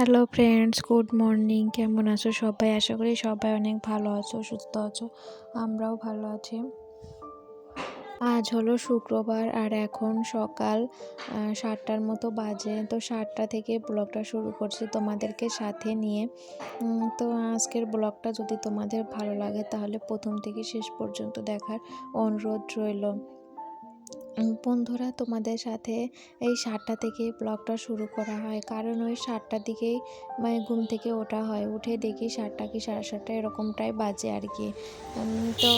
Hello friends good morning কেমন আছো সবাই? আশা করি সবাই অনেক ভালো আছো, সুস্থ আছো। আমরাও ভালো আছি। আজ হলো শুক্রবার আর এখন সকাল সাতটার মতো বাজে। তো সাতটা থেকে ব্লগটা শুরু করছি তোমাদেরকে সাথে নিয়ে। তো আজকের ব্লগটা যদি তোমাদের ভালো লাগে তাহলে প্রথম থেকে শেষ পর্যন্ত দেখার অনুরোধ রইল। বন্ধুরা, তোমাদের সাথে এই সাতটা থেকে ব্লগটা শুরু করা হয়। কারণ ওই সাতটার দিকেই মানে ঘুম থেকে ওঠা হয়। উঠে দেখি সাতটা কি সাড়ে সাতটা এরকমটাই বাজে আর কি। তো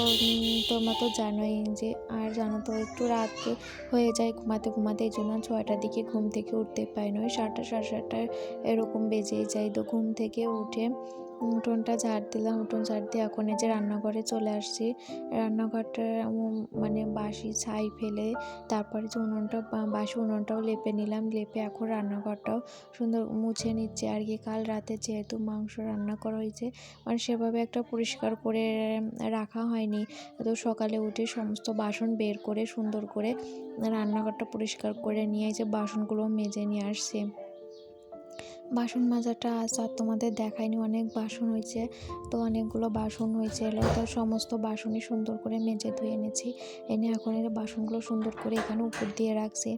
তোমরা তো জানোই যে, আর জানো তো, একটু রাত হয়ে যায় ঘুমাতে ঘুমাতে, এই জন্য ছয়টার দিকে ঘুম থেকে উঠতে পাই না। ওই সাতটা সাড়ে সাতটা এরকম বেজেই যায়। তো ঘুম থেকে উঠে উঠোনটা ঝাড় দিলাম, উঠোন ঝাড় দিয়ে এখন এই যে রান্নাঘরে চলে আসছি। রান্নাঘরটা মানে বাসি ছাই ফেলে তারপরে যে উনুনটা বাসি উনুনটাও লেপে নিলাম, লেপে এখন রান্নাঘরটাও সুন্দর মুছে নিচ্ছে। আর কি, কাল রাতে যেহেতু মাংস রান্না করা হয়েছে মানে সেভাবে একটা পরিষ্কার করে রাখা হয়নি। তো সকালে উঠে সমস্ত বাসন বের করে সুন্দর করে রান্নাঘরটা পরিষ্কার করে নিয়ে যে বাসনগুলো মেজে নিয়ে আসছে। বাসন মাজাটা আজ আর তোমাদের দেখায়নি, অনেক বাসন হয়েছে। তো অনেকগুলো বাসন হয়েছে তো সমস্ত বাসনই সুন্দর করে মেজে ধুয়ে এনেছি। এনে এখন বাসনগুলো সুন্দর করে এখানে উপর দিয়ে রাখছি।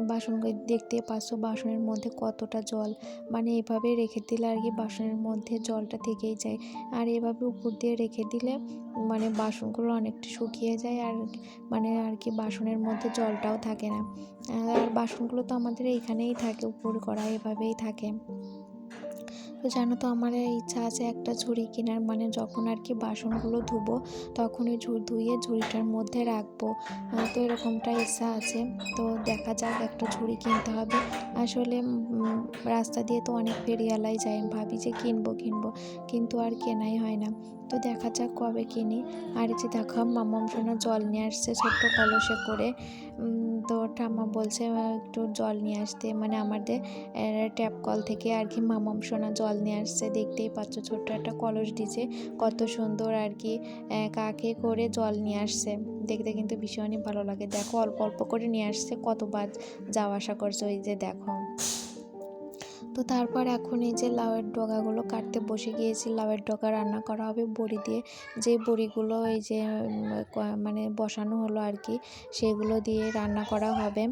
বাসনগুলো দেখতে পাচ্ছ বাসনের মধ্যে কতটা জল? মানে এভাবে রেখে দিলে আর কি বাসনের মধ্যে জলটা থেকেই যায়। আর এভাবে উপর দিয়ে রেখে দিলে মানে বাসনগুলো অনেকটা শুকিয়ে যায় আর মানে আর কি বাসনের মধ্যে জলটাও থাকে না। আর বাসনগুলো তো আমাদের এইখানেই থাকে, উপর করা এভাবেই থাকে। তো জানো তো, আমার ইচ্ছা আছে একটা ঝুড়ি কেনার। মানে যখন আর কি বাসনগুলো ধুবো, তখন ওই ঝুড়ি ধুয়ে ঝুড়িটার মধ্যে রাখব। তো এরকমটা ইচ্ছা আছে। তো দেখা যাক, একটা ঝুড়ি কিনতে হবে। আসলে রাস্তা দিয়ে তো অনেক ফেরিওয়ালাই যায়। ভাবি যে কিনবো কিনবো। কিন্তু আর কেনাই হয় না। তো দেখা যাক কবে কিনি। আর যে দেখা, মামাম সোনা জল নিয়ে আসছে ছোট্ট কলসে করে। তো ঠাম্মা বলছে একটু জল নিয়ে আসতে। মানে আমাদের ট্যাপ কল থেকে আর কি মামাম সোনা জল নিয়ে আসছে। দেখতেই পাচ্ছ, ছোট্ট একটা কলস দিছে। কত সুন্দর আর কি কাকে করে জল নিয়ে আসছে। দেখতে কিন্তু ভীষণই ভালো লাগে। দেখো, অল্প অল্প করে নিয়ে আসছে। কতবার যাওয়া আসা করছে। ওই যে দেখো। তো তারপর এখন এই যে লাউয়ের ডগাগুলো কাটতে বসে গিয়েছি, লাউয়ের ডগা রান্না করা হবে, বড়ি দিয়ে যে বড়িগুলো এই যে মানে বসানো হলো আর কি, সেগুলো দিয়ে রান্না করা হবে।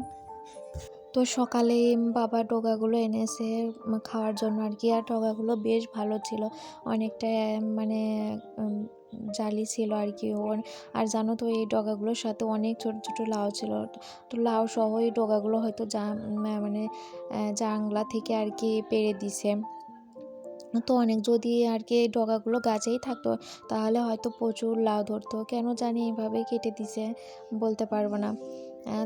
তো সকালে বাবা ডগাগুলো এনেছে খাওয়ার জন্য আর কি, আর ডগাগুলো বেশ ভালো ছিল। অনেকটা মানে জালি ছিল আর কি। ওর, আর জানো তো এই ডগাগুলোর সাথে অনেক ছোট ছোট লাউ ছিল। তো লাউ সহ এই ডগাগুলো হয়তো যা মানে জাংলা থেকে আর কি পেরে দিছে। তো অনেক যদি আর কি ডগাগুলো গাছেই থাকতো, তাহলে হয়তো প্রচুর লাউ ধরতো। কেন জানি এভাবে কেটে দিছে বলতে পারব না।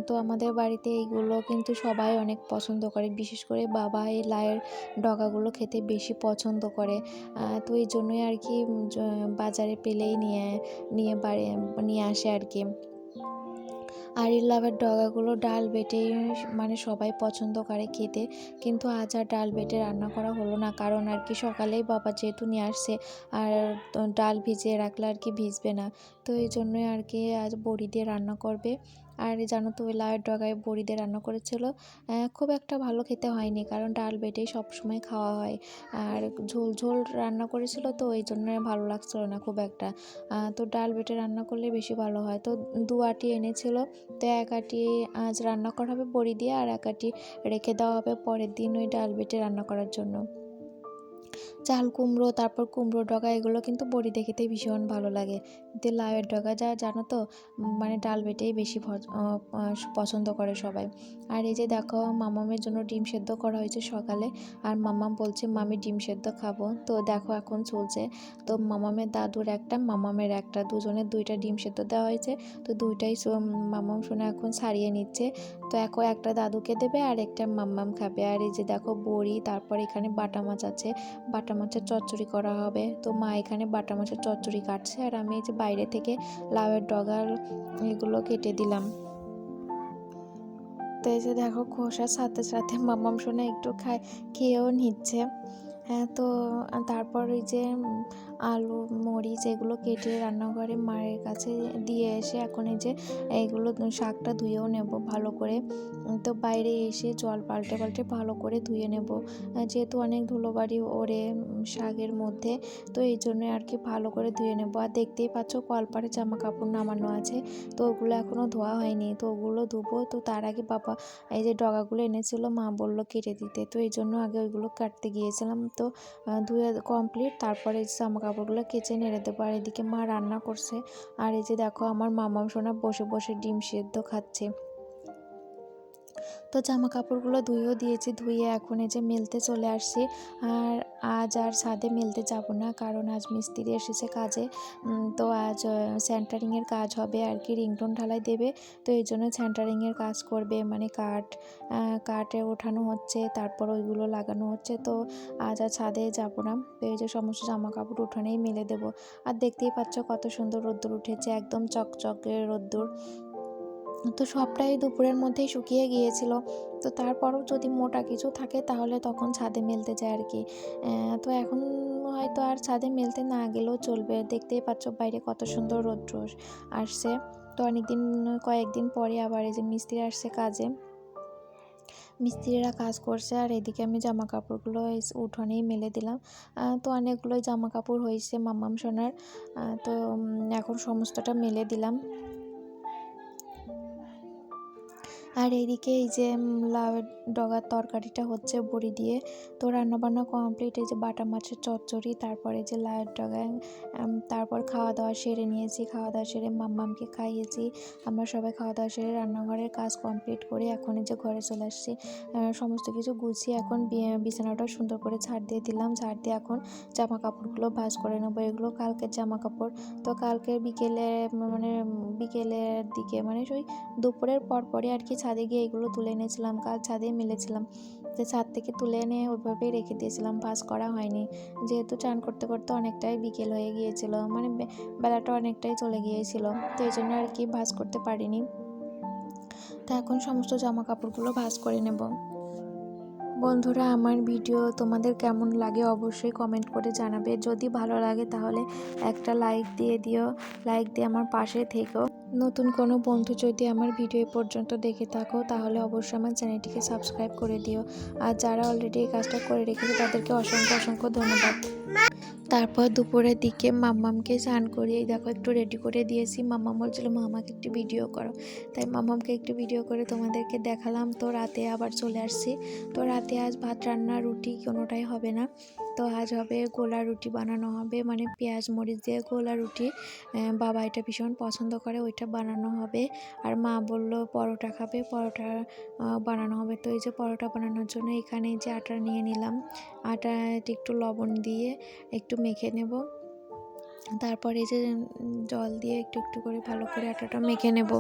তো আমাদের বাড়িতে এইগুলো কিন্তু সবাই অনেক পছন্দ করে। বিশেষ করে বাবা এই লাউয়ের ডগাগুলো খেতে বেশি পছন্দ করে। তো এই জন্যই আর কি বাজারে পেলেই নিয়ে নিয়ে বাড়ি, নিয়ে আসে আর কি। আর এই লাউয়ের ডগাগুলো ডাল বেটে মানে সবাই পছন্দ করে খেতে। কিন্তু আজ আর ডাল বেটে রান্না করা হলো না। কারণ আর কি সকালেই বাবা যেহেতু নিয়ে আসছে, আর ডাল ভিজিয়ে রাখলে আর কি ভিজবে না। তো এই জন্যই আর কি আজ বড়ি দিয়ে রান্না করবে। আর জানো তো ওই লাউয়ের ডগায় বড়ি দিয়ে রান্না করেছিল। খুব একটা ভালো খেতে হয়নি, কারণ ডাল বেটেই সবসময় খাওয়া হয়। আর ঝোল ঝোল রান্না করেছিল তো ওই জন্য ভালো লাগছিল না খুব একটা। তো ডাল বেটে রান্না করলে বেশি ভালো হয়। তো দু আটি এনেছিল, তো এক আটি আজ রান্না করা হবে বড়ি দিয়ে আর এক আটি রেখে দেওয়া হবে পরের দিন ওই ডাল বেটে রান্না করার জন্য। চাল, কুমড়ো, তারপর কুমড়ো ডগা, এগুলো কিন্তু বড়ি দেখতে ভীষণ ভালো লাগে। কিন্তু লাউয়ের ডগা যা জানো তো মানে ডাল বেটেই বেশি পছন্দ করে সবাই। আর এই যে দেখো, মামামের জন্য ডিম সেদ্ধ করা হয়েছে সকালে। আর মামাম বলছে, মামি, ডিম সেদ্ধ খাব। তো দেখো এখন চলছে। তো মামামের দাদুর একটা, মামামের একটা, দুজনের দুইটা ডিম সেদ্ধ দেওয়া হয়েছে। তো দুইটাই মামাম শুনে এখন ছাড়িয়ে নিচ্ছে। তো এখন একটা দাদুকে দেবে আর একটা মাম্মাম খাবে। আর এই যে দেখো বড়ি, তারপর এখানে বাটা মাছ আছে। বাটা মাছের চচ্চড়ি করা হবে। তো মা এখানে বাটা মাছের চচ্চড়ি কাটছে। আর আমি এই যে বাইরে থেকে লাউয়ের ডগার এগুলো কেটে দিলাম। তো এই যে দেখো খোসার সাথে সাথে মাম্মাম সোনা একটু খায়, খেয়েও নিচ্ছে। হ্যাঁ তো তারপর ওই যে আলু, মরিচ এগুলো কেটে রান্নাঘরে মায়ের কাছে দিয়ে এসে এখন এই যে এইগুলো শাকটা ধুয়েও নেব ভালো করে। তো বাইরে এসে জল পাল্টে পাল্টে ভালো করে ধুয়ে নেব। যেহেতু অনেক ধুলোবাড়ি ওড়ে শাকের মধ্যে, তো এই জন্য আর কি ভালো করে ধুয়ে নেব। আর দেখতেই পাচ্ছ কলপারে জামা কাপড় নামানো আছে, তো ওগুলো এখনও ধোয়া হয়নি। তো ওগুলো ধুবো। তো তার আগে বাবা এই যে ডগাগুলো এনেছিল, মা বলল কেটে দিতে। তো এই জন্য আগে ওইগুলো কাটতে গিয়েছিলাম। তো ধুয়ে কমপ্লিট তারপরে জামা জামা কাপড়গুলো কেচে নেড়ে দেবো আর এদিকে মা রান্না করছে। আর এই যে দেখো, আমার মামাম সোনা বসে বসে ডিম সেদ্ধ খাচ্ছে। তো জামা কাপড়গুলো ধুয়েও দিয়েছি, ধুয়ে এখন এই যে মেলতে চলে আসছি। আর আজ আর ছাদে মেলতে যাব না, কারণ আজ মিস্ত্রি এসেছে কাজে। তো আজ সেন্টারিংয়ের কাজ হবে আর কি, রিংটোন ঢালাই দেবে। তো এই জন্য সেন্টারিংয়ের কাজ করবে মানে কাঠ কাঠে ওঠানো হচ্ছে, তারপর ওইগুলো লাগানো হচ্ছে। তো আজ আর ছাদে যাব না, তো এই যে সমস্ত জামা কাপড় উঠানেই মেলে দেবো। আর দেখতেই পাচ্ছ কত সুন্দর রোদ্দুর উঠেছে, একদম চকচকে রোদ্দুর। তো সবটাই দুপুরের মধ্যেই শুকিয়ে গিয়েছিল। তো তারপরও যদি মোটা কিছু থাকে তাহলে তখন ছাদে মেলতে যায় আর কি। তো এখন হয়তো আর ছাদে মেলতে না গেলেও চলবে। দেখতেই পাচ্ছ বাইরে কত সুন্দর রৌদ্র আসছে। তো অনেকদিন, কয়েকদিন পরে আবার এই যে মিস্ত্রি আসছে কাজে। মিস্ত্রিরা কাজ করছে আর এদিকে আমি জামা কাপড়গুলো উঠোনেই মেলে দিলাম। তো অনেকগুলোই জামা কাপড় হয়েছে মামাম সোনার। তো এখন সমস্তটা মেলে দিলাম। আর এইদিকে এই যে লাউ ডগার তরকারিটা হচ্ছে বড়ি দিয়ে। তো রান্নাবান্না কমপ্লিট এই যে বাটা মাছের চচ্চড়ি, তারপরে যে লাউয়ের ডগা তারপর খাওয়া দাওয়া সেরে নিয়েছি। খাওয়া দাওয়া সেরে মাম্মামকে খাইয়েছি। আমরা সবাই খাওয়া দাওয়া সেরে রান্নাঘরের কাজ কমপ্লিট করে এখন এই যে ঘরে চলে আসছি। সমস্ত কিছু গুছিয়ে এখন বিছানাটা সুন্দর করে ঝাড় দিয়ে দিলাম। ঝাড় দিয়ে এখন জামা কাপড়গুলো ভাঁজ করে নেব। এগুলো কালকের জামা কাপড় তো কালকে বিকেলে মানে বিকেলের দিকে মানে ওই দুপুরের পর পরই আর কি ছাদে গিয়ে এগুলো তুলে এনেছিলাম, কাল ছাদে মিলেছিলাম। তো ছাদ থেকে তুলে এনে ওইভাবেই রেখে দিয়েছিলাম ভাস করা হয়নি। যেহেতু চান করতে করতে অনেকটাই বিকেল হয়ে গিয়েছিল মানে বেলাটা অনেকটাই চলে গিয়েছিল, তো এই জন্য আর কি ভাস করতে পারিনি। তো এখন সমস্ত জামা কাপড়গুলো ভাস করে নেব। বন্ধুরা, আমার ভিডিও তোমাদের কেমন লাগে অবশ্যই কমেন্ট করে জানাবে। যদি ভালো লাগে তাহলে একটা লাইক দিয়ে দিও লাইক দিয়ে আমার পাশে থেকো। নতুন কোনো বন্ধু যদি আমার ভিডিও পর্যন্ত দেখে থাকো, তাহলে অবশ্যই আমার চ্যানেলটিকে সাবস্ক্রাইব করে দিও। আর যারা অলরেডি এই কাজটা করে রেখেছে, তাদেরকে অসংখ্য অসংখ্য ধন্যবাদ। তারপর দুপুরের দিকে মাম্মামকে স্নান করিয়ে দেখো একটু রেডি করে দিয়েছি। মাম্মাম বলছিল মামাকে একটু ভিডিও করো। তাই মাম্মামকে একটু ভিডিও করে তোমাদেরকে দেখালাম। তো রাতে আবার চলে আসছি। তো রাতে আজ ভাত, রান্না, রুটি কোনোটাই হবে না। তো আজ হবে গোলা রুটি বানানো হবে। মানে পেঁয়াজ মরিচ দিয়ে গোলা রুটি। বাবা এটা ভীষণ পছন্দ করে, ওইটা বানানো হবে। আর মা বলল, পরোটা খাবে, পরোটা বানানো হবে। তো এই যে পরোটা বানানোর জন্য এখানে যে আটা নিয়ে নিলাম। আটা একটু লবণ দিয়ে একটু মেখে নেব। তারপরে যে জল দিয়ে একটু একটু করে ভালো করে আটাটা মেখে নেব।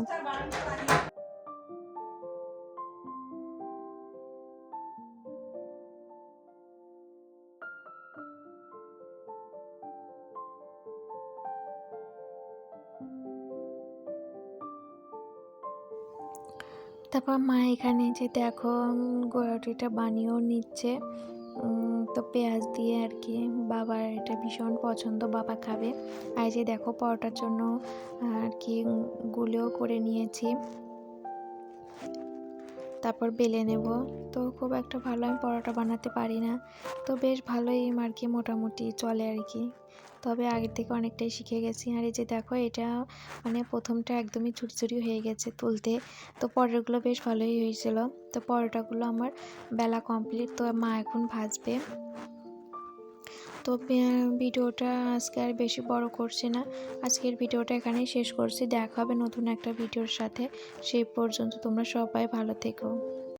তারপর মা এখানে যে দেখো গোড়াটিটা বানিয়েও নিচ্ছে। তো পেঁয়াজ দিয়ে আর কি বাবার এটা ভীষণ পছন্দ, বাবা খাবে। আর যে দেখো পরোটার জন্য আর কি গুলেও করে নিয়েছি। তারপর বেলে নেব। তো খুব একটা ভালো আমি পরোটা বানাতে পারি না। তো বেশ ভালোই আর কি মোটামুটি চলে আর কি। তবে আগের থেকে অনেকটাই শিখে গেছি। আর এই যে দেখো, এটা মানে প্রথমটা একদমই ছুটি হয়ে গেছে তুলতে। তো পরোটাগুলো বেশ ভালোই হয়েছিল। তো পরোটাগুলো আমার বেলা কমপ্লিট তো মা এখন ভাজবে। তো ভিডিওটা আজকে আর বেশি বড় করছি না। আজকের ভিডিওটা এখানেই শেষ করছি। দেখা হবে নতুন একটা ভিডিওর সাথে। সেই পর্যন্ত তোমরা সবাই ভালো থেকো।